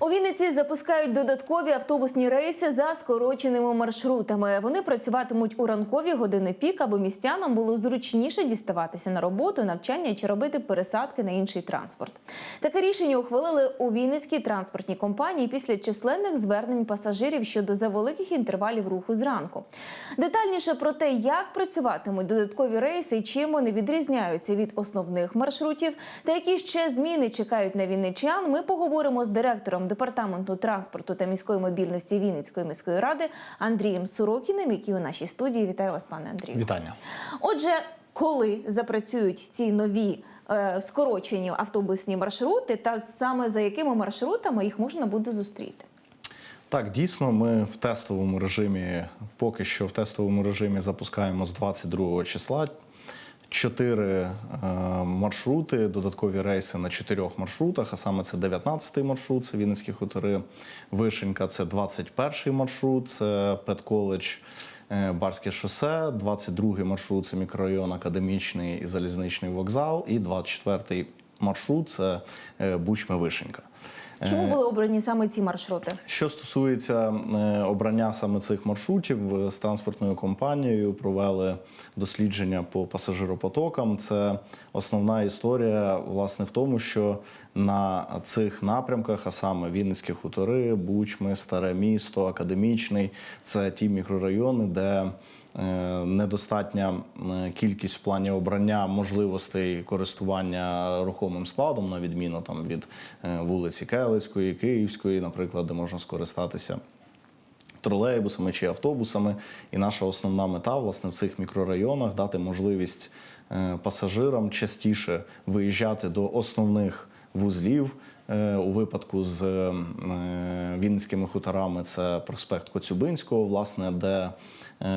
У Вінниці запускають додаткові автобусні рейси за скороченими маршрутами. Вони працюватимуть у ранкові години пік, аби містянам було зручніше діставатися на роботу, навчання чи робити пересадки на інший транспорт. Таке рішення ухвалили у Вінницькій транспортній компанії після численних звернень пасажирів щодо завеликих інтервалів руху зранку. Детальніше про те, як працюватимуть додаткові рейси чим вони відрізняються від основних маршрутів, та які ще зміни чекають на вінничан, ми поговоримо з директором департаменту транспорту та міської мобільності Вінницької міської ради Андрієм Сорокіним, який у нашій студії. Вітаю вас, пане Андрію. Вітання. Отже, коли запрацюють ці нові е, скорочені автобусні маршрути, та саме за якими маршрутами їх можна буде зустріти? Так, дійсно, ми в тестовому режимі, поки що в тестовому режимі запускаємо з 22 числа. Чотири е, маршрути, додаткові рейси на чотирьох маршрутах, а саме це 19-й маршрут, це Вінницькі хутори, Вишенька, це 21-й маршрут, це Педколедж, е, Барське шосе, 22-й маршрут це мікрорайон Академічний і залізничний вокзал, і 24-й маршрут це е, Бучми-Вишенька. Чому були обрані саме ці маршрути? Що стосується е, обрання саме цих маршрутів е, з транспортною компанією, провели дослідження по пасажиропотокам. Це основна історія, власне, в тому, що на цих напрямках, а саме Вінницькі хутори, Бучми, Старе місто, Академічний, це ті мікрорайони, де е, недостатня е, кількість в плані обрання можливостей користування рухомим складом, на відміну там від е, вулиці Келицької, Київської, наприклад, де можна скористатися тролейбусами чи автобусами. І наша основна мета, власне, в цих мікрорайонах дати можливість е, пасажирам частіше виїжджати до основних вузлів. Е, У випадку з е, Вінницькими хуторами це проспект Коцюбинського, власне, де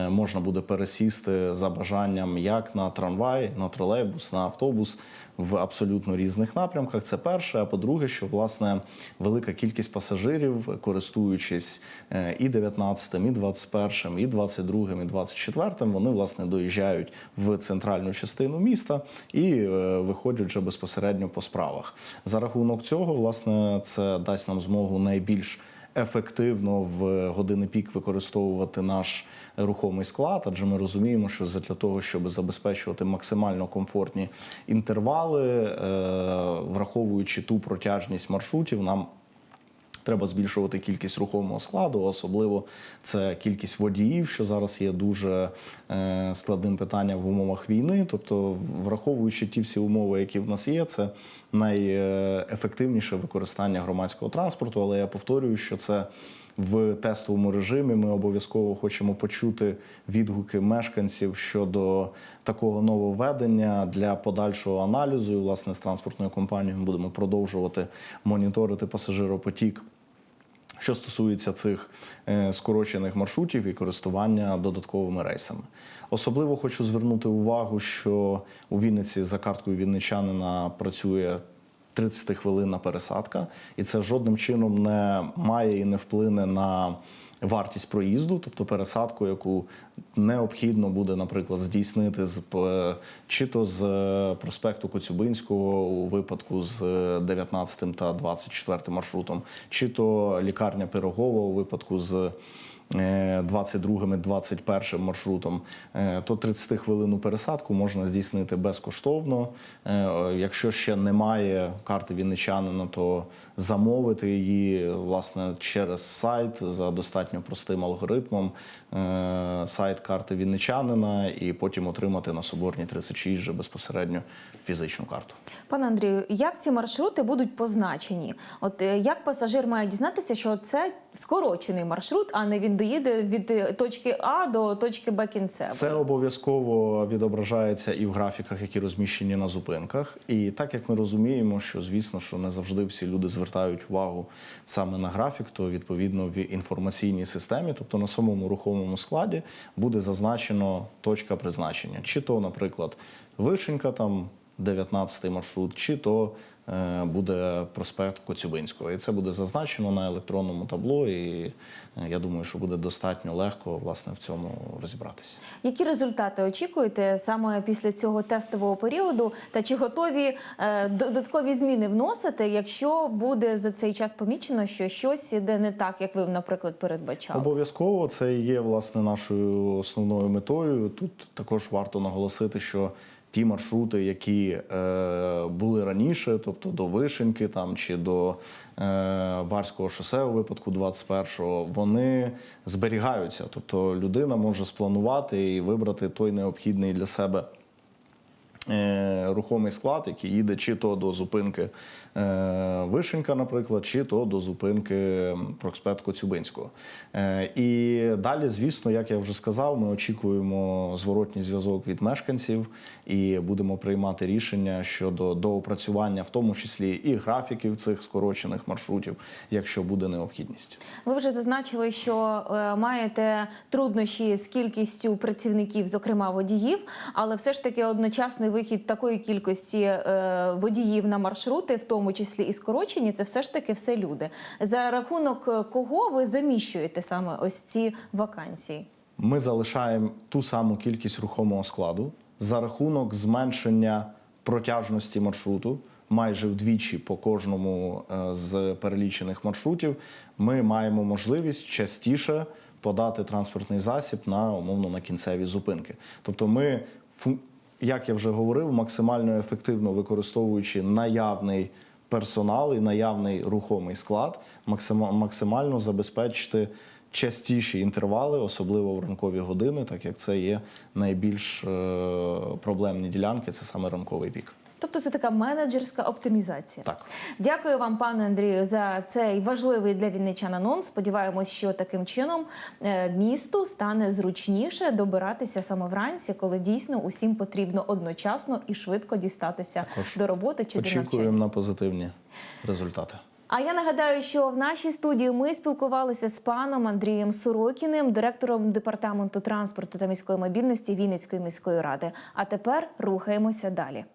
можна буде пересісти за бажанням як на трамвай, на тролейбус, на автобус в абсолютно різних напрямках. Це перше. А по-друге, що власне велика кількість пасажирів, користуючись е, і 19-м, і 21-м, і 22-м, і 24-м, вони власне доїжджають в центральну частину міста і е, виходять вже безпосередньо по справах. За рахунок цього, власне, це дасть нам змогу найбільш ефективно в години пік використовувати наш рухомий склад, адже ми розуміємо, що для того, щоб забезпечувати максимально комфортні інтервали, е, враховуючи ту протяжність маршрутів, нам Треба збільшувати кількість рухомого складу, особливо це кількість водіїв, що зараз є дуже е, складним питанням в умовах війни. Тобто, враховуючи ті всі умови, які в нас є, це найефективніше використання громадського транспорту. Але я повторюю, що це в тестовому режимі. Ми обов'язково хочемо почути відгуки мешканців щодо такого нововведення для подальшого аналізу. І, власне, з транспортною компанією ми будемо продовжувати моніторити пасажиропотік. Що стосується цих е, скорочених маршрутів і користування додатковими рейсами, особливо хочу звернути увагу, що у Вінниці за карткою вінничанина працює 30 хвилинна пересадка, і це жодним чином не має і не вплине на вартість проїзду, тобто пересадку, яку необхідно буде, наприклад, здійснити з е, чи то з е, проспекту Коцюбинського у випадку з 19 та 24 маршрутом, чи то лікарня Пирогова у випадку з 22 і 21 маршрутом, е, то 30 хвилинну пересадку можна здійснити безкоштовно. Е, Якщо ще немає карти вінничанина, то замовити її власне через сайт за достатньо простим алгоритмом. е, Сайт карти вінничанина, і потім отримати на Соборній 36 вже безпосередньо фізичну карту. Пане Андрію, як ці маршрути будуть позначені? От е, як пасажир має дізнатися, що це скорочений маршрут, а не він доїде від е, точки А до точки Б кінцевої? Це обов'язково відображається і в графіках, які розміщені на зупинках. І так як ми розуміємо, що звісно, що не завжди всі люди звертають увагу саме на графік, то відповідно в інформаційній системі, тобто на самому рухомому складі, буде зазначено точка призначення, чи то, наприклад, вишенька там. 19 маршрут, чи то буде проспект Коцюбинського. І це буде зазначено на електронному табло. І е, я думаю, що буде достатньо легко власне в цьому розібратися. Які результати очікуєте саме після цього тестового періоду? Та чи готові е, додаткові зміни вносити, якщо буде за цей час помічено, що щось іде не так, як ви, наприклад, передбачали? Обов'язково це є власне нашою основною метою. Тут також варто наголосити, що ті маршрути, які е, були раніше, тобто до Вишеньки там чи до е, Барського шосе у випадку 21-го, вони зберігаються. Тобто людина може спланувати і вибрати той необхідний для себе. Е, Рухомий склад, який їде чи то до зупинки е, Вишенька, наприклад, чи то до зупинки проспект Коцюбинського. Е, і далі, звісно, як я вже сказав, ми очікуємо зворотній зв'язок від мешканців і будемо приймати рішення щодо доопрацювання, в тому числі і графіків цих скорочених маршрутів, якщо буде необхідність. Ви вже зазначили, що маєте труднощі з кількістю працівників, зокрема водіїв, але все ж таки одночасний вихід такої кількості е, водіїв на маршрути, в тому числі і скорочені, це все ж таки все люди. За рахунок е, кого ви заміщуєте саме ось ці вакансії? Ми залишаємо ту саму кількість рухомого складу за рахунок зменшення протяжності маршруту. Майже вдвічі по кожному е, з перелічених маршрутів ми маємо можливість частіше подати транспортний засіб на умовно на кінцеві зупинки. Тобто, ми як я вже говорив, максимально ефективно використовуючи наявний персонал і наявний рухомий склад, максима- максимально забезпечити частіші інтервали, особливо в ранкові години, так як це є найбільш е, проблемні ділянки, це саме ранковий пік. Тобто це така менеджерська оптимізація. Так. Дякую вам, пане Андрію, за цей важливий для вінничан анонс. Сподіваємось, що таким чином е, місту стане зручніше добиратися саме вранці, коли дійсно усім потрібно одночасно і швидко дістатися Також до роботи чи до навчання. Очікуємо на позитивні результати. А я нагадаю, що в нашій студії ми спілкувалися з паном Андрієм Сорокіним, директором департаменту транспорту та міської мобільності Вінницької міської ради. А тепер рухаємося далі.